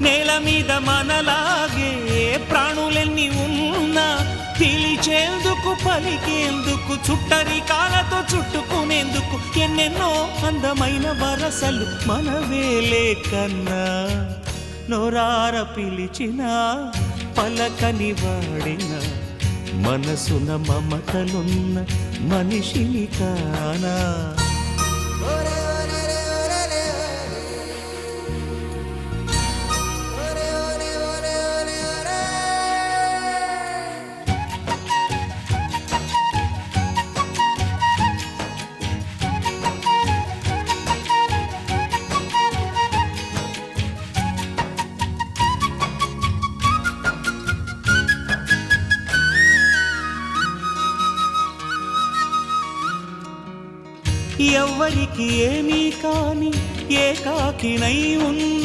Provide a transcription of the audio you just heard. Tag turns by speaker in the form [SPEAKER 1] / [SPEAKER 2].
[SPEAKER 1] నేల మీద మనలాగే ప్రాణులెన్ని ఉన్నా పిలిచేందుకు పలికేందుకు చుట్టరికాలతో చుట్టుకునేందుకు ఎన్నెన్నో అందమైన వరసలు మనవేలే కన్నా. నోరార పిలిచిన పలకని వాడిన మనసున మమతలున్న మనిషిని కానా. ఎవ్వరికి ఏమీ కాని ఏకాకినై ఉంది.